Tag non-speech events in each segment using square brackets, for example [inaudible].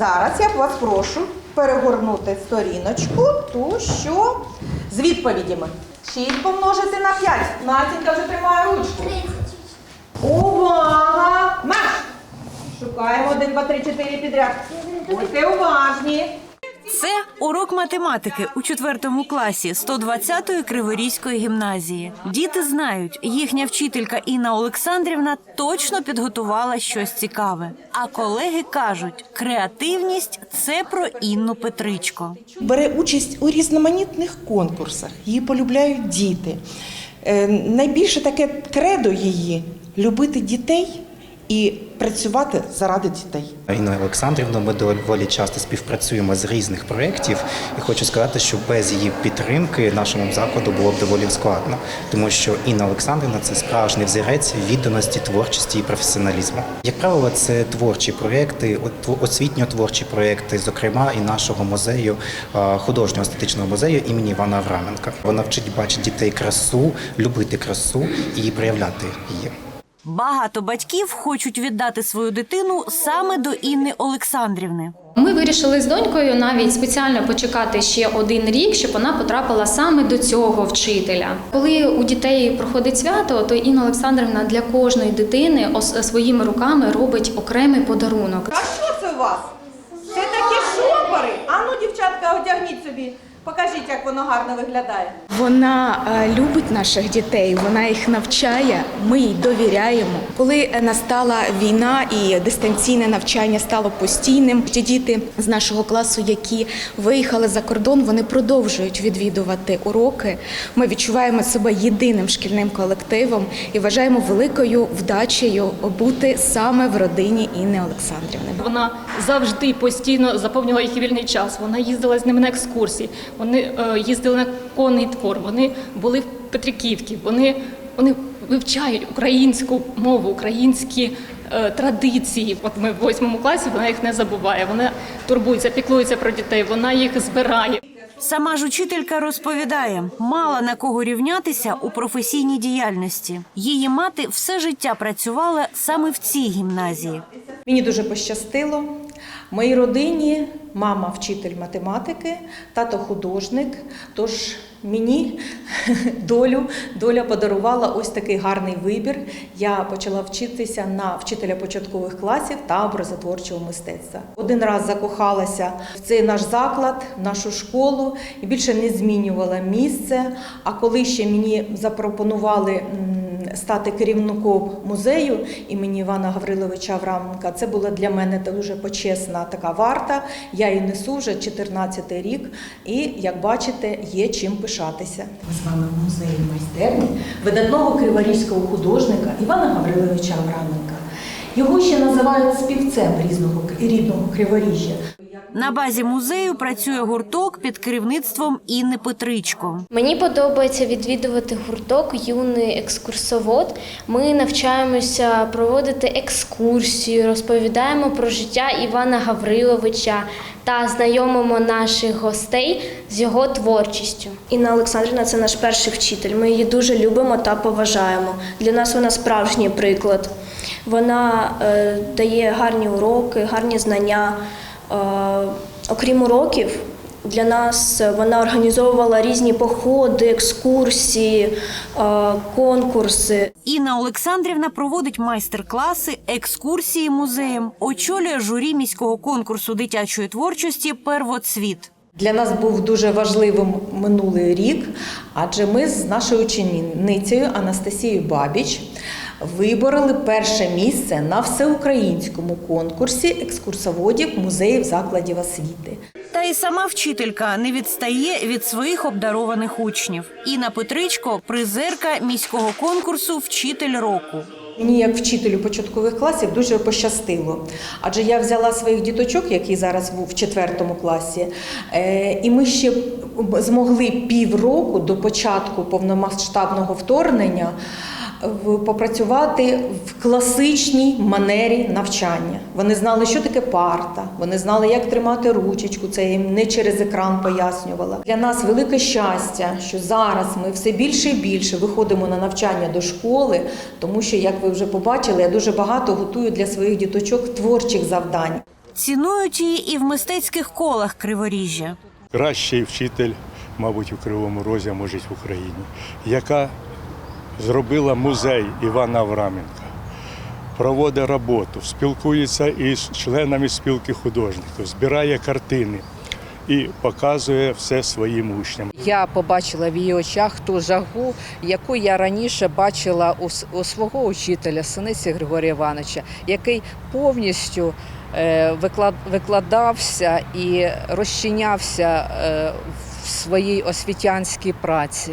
Зараз я вас прошу перегорнути сторіночку, ту, що з відповідями. 6 помножити на 5. Натінка вже тримає ручку. Увага! Марш! Шукаємо 1, 2, 3, 4 підряд. Будьте уважні. Це урок математики у четвертому класі 120-ї Криворізької гімназії. Діти знають, їхня вчителька Інна Олександрівна точно підготувала щось цікаве. А колеги кажуть, креативність це про Інну Петричко. бере участь у різноманітних конкурсах. Її полюбляють діти. Е, Найбільше таке кредо її любити дітей і працювати заради дітей. Інна Олександрівна, ми доволі часто співпрацюємо з різних проєктів, і хочу сказати, що без її підтримки нашому закладу було б доволі складно, тому що Інна Олександрівна це справжній взірець відданості, творчості і професіоналізму. Як правило, це творчі проєкти, от- освітньо-творчі проєкти, зокрема і нашого музею, художнього естетичного музею імені Івана Авраменка. Вона вчить бачити дітей красу, любити красу і проявляти її. Багато батьків хочуть віддати свою дитину саме до Інни Олександрівни. Ми вирішили з донькою навіть спеціально почекати ще один рік, щоб вона потрапила саме до цього вчителя. Коли у дітей проходить свято, то Інна Олександрівна для кожної дитини своїми руками робить окремий подарунок. А що це у вас? Це такі шопери. А ну, дівчатка, одягніть собі. Покажіть, як воно гарно виглядає. Вона е, любить наших дітей, вона їх навчає. Ми їй довіряємо. Коли е, настала війна і дистанційне навчання стало постійним, ті діти з нашого класу, які виїхали за кордон, вони продовжують відвідувати уроки. Ми відчуваємо себе єдиним шкільним колективом і вважаємо великою вдачею бути саме в родині Інни Олександрівни. Вона завжди постійно заповнювала їх вільний час. Вона їздила з ними на екскурсії. Вони е, їздили на конний двор. Вони були в Петриківці. Вони, вони вивчають українську мову, українські е, традиції. От ми в восьмому класі вона їх не забуває. Вона турбується, піклується про дітей. Вона їх збирає. Сама ж учителька розповідає, мала на кого рівнятися у професійній діяльності. Її мати все життя працювала саме в цій гімназії. Мені дуже пощастило. Моїй родині мама вчитель математики, тато художник. Тож мені [laughs] долю, доля подарувала ось такий гарний вибір. Я почала вчитися на вчителя початкових класів та образотворчого мистецтва. Один раз закохалася в цей наш заклад, в нашу школу і більше не змінювала місце. А коли ще мені запропонували стати керівником музею імені Івана Гавриловича Авраменка. Це була для мене дуже почесна така варта. Я її несу вже 14 рік, і як бачите, є чим пишатися. З вами в музеї майстерні видатного криворізького художника Івана Гавриловича Авраменка. Його ще називають співцем різного рідного криворіжжя. На базі музею працює гурток під керівництвом Інни Петричко. Мені подобається відвідувати гурток юний екскурсовод. Ми навчаємося проводити екскурсію, розповідаємо про життя Івана Гавриловича та знайомимо наших гостей з його творчістю. Інна Олександрівна це наш перший вчитель. Ми її дуже любимо та поважаємо. Для нас вона справжній приклад. Вона е, дає гарні уроки, гарні знання. Е, окрім уроків, для нас вона організовувала різні походи, екскурсії, е, конкурси. Інна Олександрівна проводить майстер-класи, екскурсії музеєм, очолює журі міського конкурсу дитячої творчості Первоцвіт. Для нас був дуже важливим минулий рік, адже ми з нашою ученицею Анастасією Бабіч вибороли перше місце на всеукраїнському конкурсі екскурсоводів музеїв закладів освіти. Та й сама вчителька не відстає від своїх обдарованих учнів. Інна Петричко призерка міського конкурсу Вчитель року. Мені, як вчителю початкових класів, дуже пощастило. Адже я взяла своїх діточок, які зараз в четвертому класі, е, і ми ще змогли півроку до початку повномасштабного вторгнення попрацювати в класичній манері навчання. Вони знали, що таке парта, вони знали, як тримати ручечку. Це їм не через екран пояснювала. Для нас велике щастя, що зараз ми все більше і більше виходимо на навчання до школи, тому що, як ви вже побачили, я дуже багато готую для своїх діточок творчих завдань. Цінують її і в мистецьких колах Криворіжжя. кращий вчитель, мабуть, у Кривому Розі, а може в Україні, яка зробила музей Івана Авраменка, проводить роботу, спілкується із членами спілки художників, збирає картини і показує все своїм учням. Я побачила в її очах ту жагу, яку я раніше бачила у, свого учителя, синиці Григорія Івановича, який повністю е, виклад, викладався і розчинявся е, в своїй освітянській праці.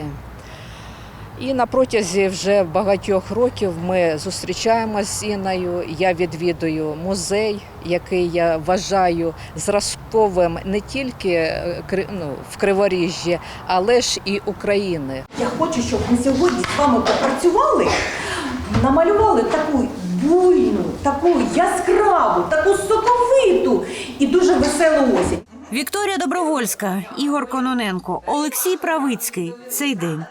І на протязі вже багатьох років ми зустрічаємося з Інною. Я відвідую музей, який я вважаю зразковим не тільки е, ну, в Криворіжжі, але ж і України. Я хочу, щоб ми сьогодні з вами попрацювали, намалювали таку буйну, таку яскраву, таку соковиту і дуже веселу осінь. Вікторія Добровольська, Ігор Кононенко, Олексій Правицький. Цей день.